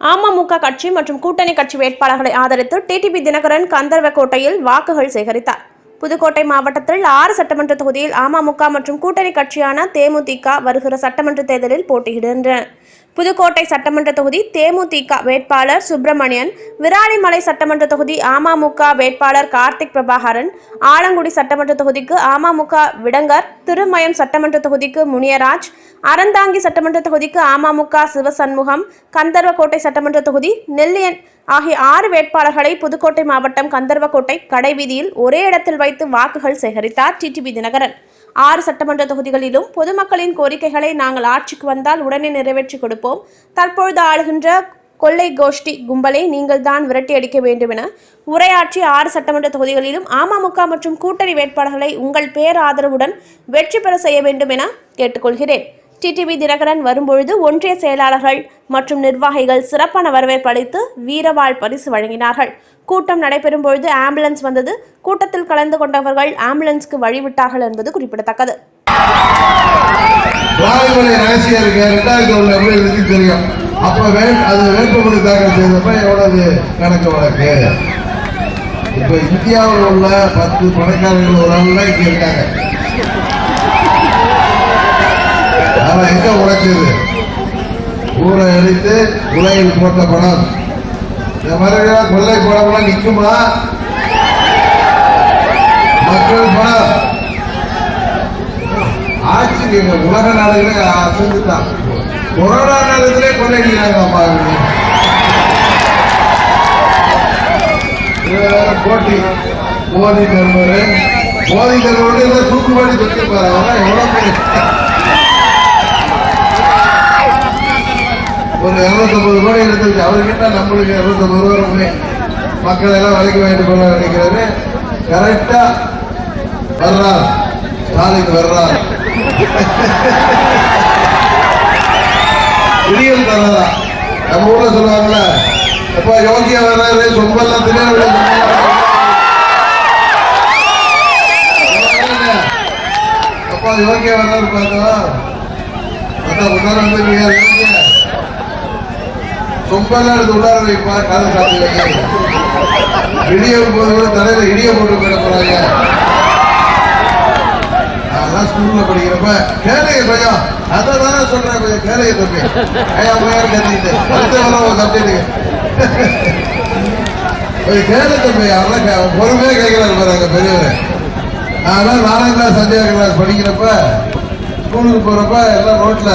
அமமுக கட்சி மற்றும் கூட்டணி கட்சி வேட்பாளர்களை ஆதரித்து டிடிபி தினகரன் கந்தர்வக்கோட்டையில் வாக்குகள் சேகரித்தார். புதுக்கோட்டை மாவட்டத்தில் ஆறு சட்டமன்ற தொகுதியில் அமமுக மற்றும் கூட்டணி கட்சியான தேமுதிக வருகிற சட்டமன்ற தேர்தலில் போட்டியிடுகின்றன. புதுக்கோட்டை சட்டமன்ற தொகுதி தேமுதிக வேட்பாளர் சுப்பிரமணியன் விராலிமலை சட்டமன்ற தொகுதி அமமுக வேட்பாளர் கார்த்திக் பிரபாகரன் ஆலங்குடி சட்டமன்ற தொகுதிக்கு அமமுக விடங்கர் திருமயம் சட்டமன்ற தொகுதிக்கு முனியராஜ் அறந்தாங்கி சட்டமன்ற தொகுதிக்கு அமமுக சிவசண்முகம் கந்தர்வக்கோட்டை சட்டமன்ற தொகுதி நெல்லியன் ஆகிய ஆறு வேட்பாளர்களை புதுக்கோட்டை மாவட்டம் கந்தர்வக்கோட்டை கடைவீதியில் ஒரே இடத்தில் வைத்து வாக்குகள் சேகரித்தார் டிடிபி தினகரன். ஆறு சட்டமன்ற தொகுதிகளிலும் பொதுமக்களின் கோரிக்கைகளை நாங்கள் ஆட்சிக்கு வந்தால் உடனே நிறைவேற்றி கொடுப்போம். தற்பொழுது ஆளுகின்ற கொள்ளை கோஷ்டி கும்பலை நீங்கள் தான் விரட்டி அடிக்க வேண்டும் என உரையாற்றி ஆறு சட்டமன்ற தொகுதிகளிலும் அமமுக மற்றும் கூட்டணி வேட்பாளர்களை உங்கள் பேர் ஆதரவுடன் வெற்றி பெற செய்ய வேண்டும் என கேட்டுக்கொள்கிறேன். டிடிவி தினகரன் வரும்பொழுது ஒன்றிய செயலாளர்கள் மற்றும் நிர்வாகிகள் சிறப்பான வரவேற்பு அளித்து வீரவாள் பரிசு வழங்கினார்கள். கூட்டம் நடைபெறும் பொழுது ஆம்புலன்ஸ் வந்தது. கூட்டத்தில் கலந்து கொண்டவர்கள் ஆம்புலன்ஸ்க்கு வழிவிட்டார்கள் என்பது குறிப்பிடத்தக்கது. ராயமலை அது வேட்புமனு தாக்கல் செய்தப்ப எவ்வளவு கணக்கு வழக்கு? இப்ப இந்தியாவில் உள்ள பத்து பணக்காரர்கள் ஒரு ஆள் இங்க இருக்காங்க. அவன் எங்க உழைச்சது? ஊரை அடித்து உலகில் போட்ட பணம். இந்த மாதிரி கொள்ளை பணம்லாம் நிற்குமா மக்கள் பணம். ஆட்சி எங்க உலக நாடுகளே அசந்துட்டான் கொரோனா நேரத்திலே கொள்ளையடிக்கிறாங்க அப்பா போட்டி. மோதி தருவாரு. மோதி தருவோடு இதை தூக்குவாடி வச்சிருப்பாரு அவெல்லாம் எவ்வளவு ஒரு இருநூத்தம்பது கோடி எடுத்துருக்கு அவர்கிட்ட நம்மளுக்கு இருநூத்தம்பது ரூபா ரூபாய் மக்கள் எல்லாம் விலைக்கு வாங்கிட்டு போல நினைக்கிறாரு கரெக்டா வர்றார் ஸ்டாலின் வர்றார் விடியல் தர்றதா நம்ம ஊர்ல சொல்லுவாங்கல்ல அப்பா யோகியா வர்றாரு சொம்பெல்லாம் திருநெல்வேலி அப்பா யோகியா வர்றாரு பார்த்தா பார்த்தா முன்னாடி வந்து யோகியா சொம்பெல்லாம் எடுத்து உள்ளார வைப்பா காதல் காத்து வைக்க போது கூட தலையில இடிய போட்டு போயிட போறாங்க. அதெல்லாம் ஸ்கூல்ல படிக்கிறப்ப கேளுங்க பையன் அதை தானே சொல்றேன் கொஞ்சம் கேளுங்க தம்பி ஐயா உயர் கத்திட்டு அடுத்த வர ஒரு கேளு தம்பி அதெல்லாம் பொறுமையாக பொறுமையா கேட்கிறாரு பாருங்க பெரியவர். அதெல்லாம் நாலாம் கிளாஸ் அஞ்சாவது கிளாஸ் படிக்கிறப்ப ஸ்கூலுக்கு போறப்ப எல்லாம் ரோட்ல